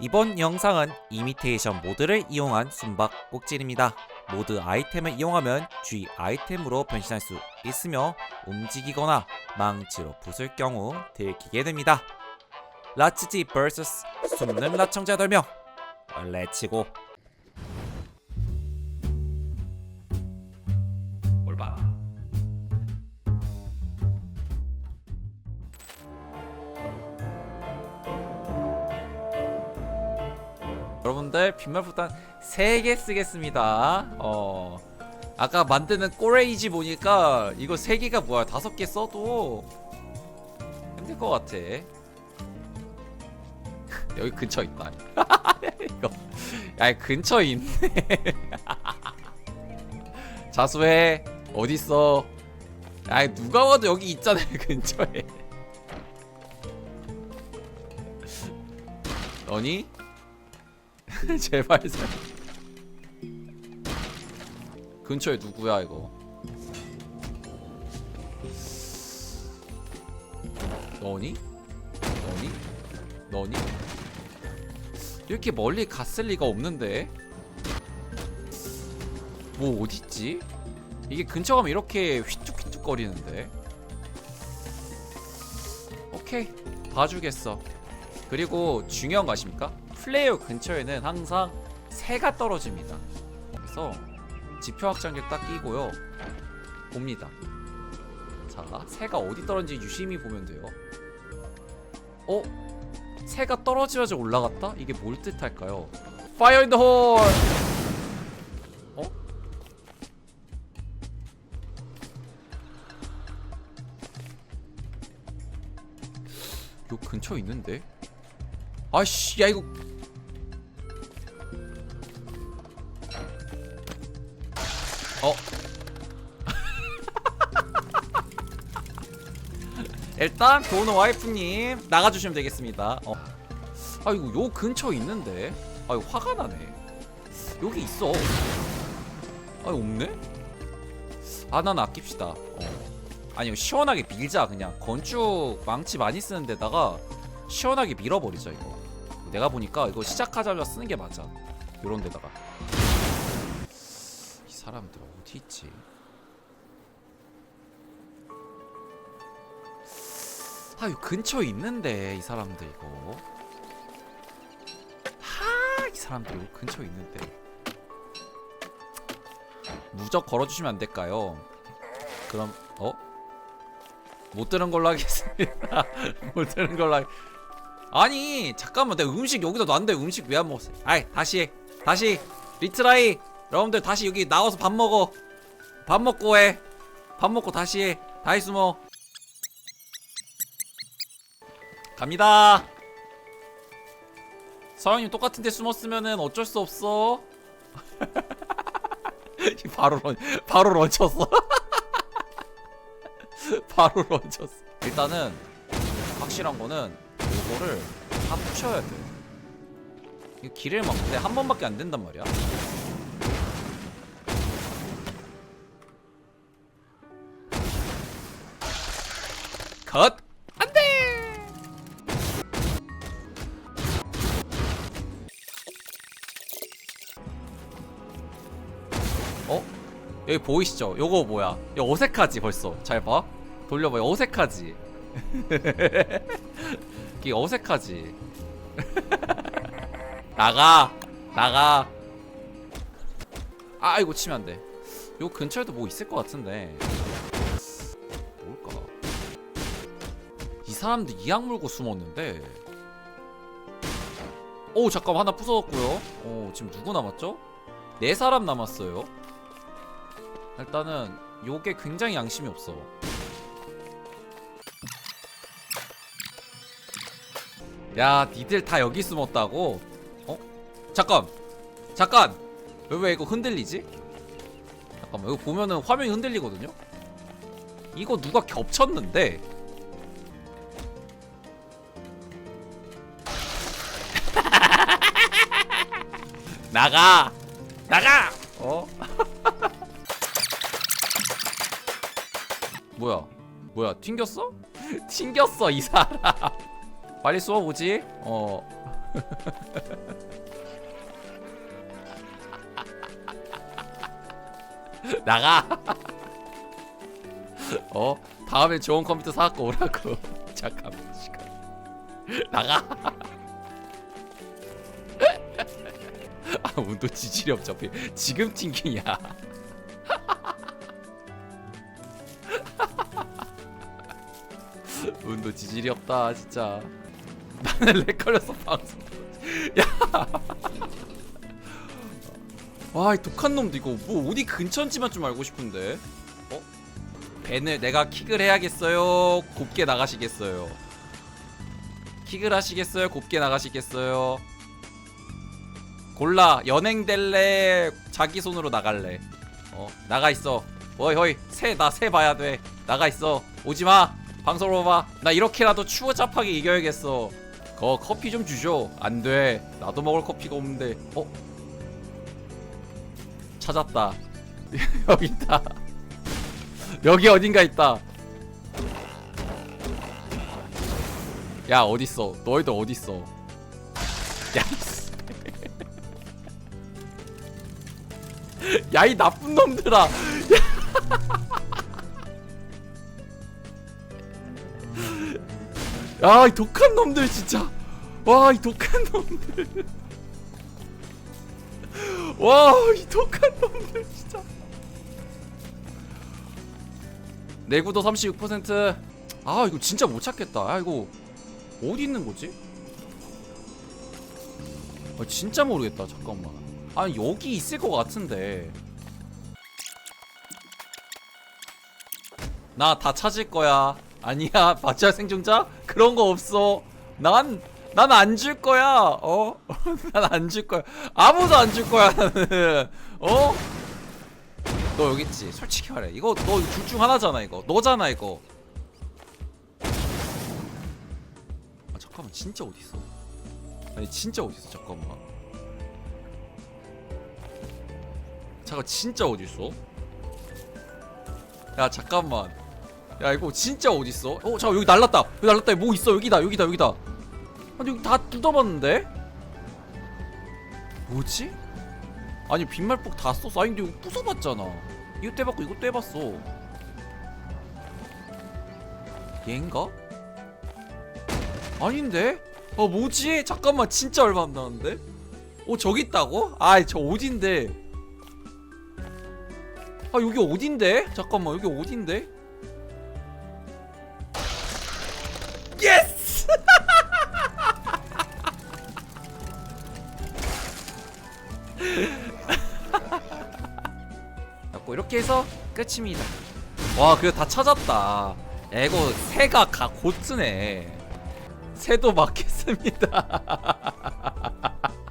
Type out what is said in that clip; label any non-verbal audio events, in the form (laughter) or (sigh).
이번 영상은 이미테이션 모드를 이용한 숨바꼭질입니다. 모드 아이템을 이용하면 G 아이템으로 변신할 수 있으며 움직이거나 망치로 부술 경우 들키게 됩니다. 라츠지 vs 숨는 라청자 별명 렛츠고 여러분들 빈말폭탄 3개 쓰겠습니다. 어 아까 만드는 꼬레이지 보니까 이거 3개가 뭐야? 5개 써도 힘들 것 같아. (laughs) 여기 근처 있다. (laughs) 이거. 야 근처에 있네. (laughs) 자수해. 어딨어? 야 누가 와도 여기 있잖아 근처에. 너니? (laughs) 제발 살 근처에 누구야 이거 너니? 너니? 너니? 이렇게 멀리 갔을 리가 없는데 뭐 어딨지? 이게 근처 가면 이렇게 휘쭉휘쭉 거리는데 오케이 봐주겠어 그리고 중요한 거 아십니까? 플레이어 근처에는 항상 새가 떨어집니다 그래서 지표 확장기 딱 끼고요 봅니다 자 새가 어디 떨어진지 유심히 보면 돼요 어? 새가 떨어지면서 올라갔다? 이게 뭘 뜻할까요? 파이어 인더 홀! 어? 요 근처 있는데? 아씨 야 이거. 어. (laughs) 일단 도노 와이프님 나가주시면 되겠습니다. 어. 아 이거 요 근처 있는데? 아 이거 화가 나네. 여기 있어. 아 없네? 아 난 아낍시다. 어. 아니 이거 시원하게 밀자 그냥. 건축 망치 많이 쓰는 데다가 시원하게 밀어버리자 이거 내가 보니까 이거 시작하자마자 쓰는 게 맞아 요런 데다가 이 사람들 어디 있지 아, 이 근처에 있는데 이 사람들 이거. 하, 이 사람들 이거 근처에 있는데. 무적 걸어주시면 안 될까요? 그럼 어? 못 들은 걸로 하겠습니다. (laughs) 못 들은 걸로 하. 아니 잠깐만 내가 음식 여기다 놨는데 음식 왜 안 먹었어? 아이 다시 해. 다시 리트라이 여러분들 다시 여기 나와서 밥 먹어. 밥 먹고 해. 밥 먹고 다시 해. 다시 숨어. 갑니다. 서영님 똑같은데 숨었으면은 어쩔 수 없어. (laughs) 바로 런 바로 런쳤어. (laughs) 바로 런쳤어. 일단은 확실한 거는 이거를 다 붙여야 돼. 이 길을 막는데 한 번밖에 안 된단 말이야. 컷. 어? 여기 보이시죠? 요거 뭐야? 이거 어색하지 벌써. 잘 봐. 돌려봐. 어색하지. (laughs) 이게 어색하지. (laughs) 나가. 나가. 아 이거 치면 안 돼. 요 근처에도 뭐 있을 것 같은데. 뭘까? 이 사람들 이악 물고 숨었는데. 오 잠깐 하나 부숴졌고요. 오 지금 누구 남았죠? 네 사람 남았어요. 일단은 요게 굉장히 양심이 없어. 야, 니들 다 여기 숨었다고? 어? 잠깐, 잠깐. 왜, 왜 이거 흔들리지? 잠깐만, 이거 보면은 화면이 흔들리거든요. 이거 누가 겹쳤는데? (laughs) 나가, 나가. 어? (laughs) 뭐야? 뭐야? 튕겼어? (laughs) 튕겼어 이 사람. 빨리 쏘아보지. 어. (laughs) 나가. 어? 다음에 좋은 컴퓨터 사갖고 오라고. (laughs) 잠깐만 시간. 나가. (laughs) 아 운도 지질이 없죠. 지금 튕기냐? 운도 지질이 없다 진짜. 나는 렉 걸려서 방송. 야. 와, 이 독한 놈도 이거 뭐 어디 근처인지만 좀 알고 싶은데. 어? 벤을 내가 킥을 해야겠어요. 곱게 나가시겠어요. 킥을 하시겠어요. 곱게 나가시겠어요. 골라 연행 될래 자기 손으로 나갈래 어 나가 있어 어이 허이 새나 새 봐야 돼 나가 있어 오지 마 방송으로 봐나 이렇게라도 추워 짭하게 이겨야겠어 거 커피 좀 주죠. 안돼. 나도 먹을 커피가 없는데. 어? 찾았다. (laughs) 여기 있다. 여기 어딘가 있다. 야 어딨어? 너희들 어딨어? 야 (laughs) 야이 나쁜 놈들아 (laughs) 야이 독한 놈들 진짜. 와 이 독한 놈들. (laughs) 와 이 독한 놈들 진짜. 내구도 36%아 이거 진짜 못 찾겠다. 아 이거 어디 있는 거지? 아 진짜 모르겠다. 잠깐만. 아 여기 있을 것 같은데. 나 다 찾을 거야 아니야 마찰 생존자? 그런 거 없어. 난 난 안 줄 거야 어? (laughs) 난 안 줄 거야. 아무도 안 줄 거야 어? 너 여기 있지? 솔직히 말해. 이거 너 둘 중 하나잖아 이거. 너잖아 이거. 아 잠깐만. 진짜 어디 있어? 아니 진짜 어디 있어? 잠깐만. 잠깐 진짜 어디 있어? 야 잠깐만 야 이거 진짜 어디 있어? 어 잠깐 여기 날랐다 여기 날랐다 뭐 있어 여기다 여기다 여기다 아니 여기 다 뜯어봤는데 뭐지? 아니 빈말복 다 썼어 아니 근데 이거 부숴봤잖아 이거 떼봤고 이거 떼봤어 얘인가? 아닌데? 어 뭐지? 잠깐만 진짜 얼마 안 나는데? 어 저기 있다고? 아이 저 어딘데? 아 여기 어딘데? 잠깐만 여기 어딘데? 예스! 갖고 (laughs) 이렇게 해서 끝입니다. 와 그거 다 찾았다. 에고 새가 가 고트네. 새도 맞겠습니다. (laughs)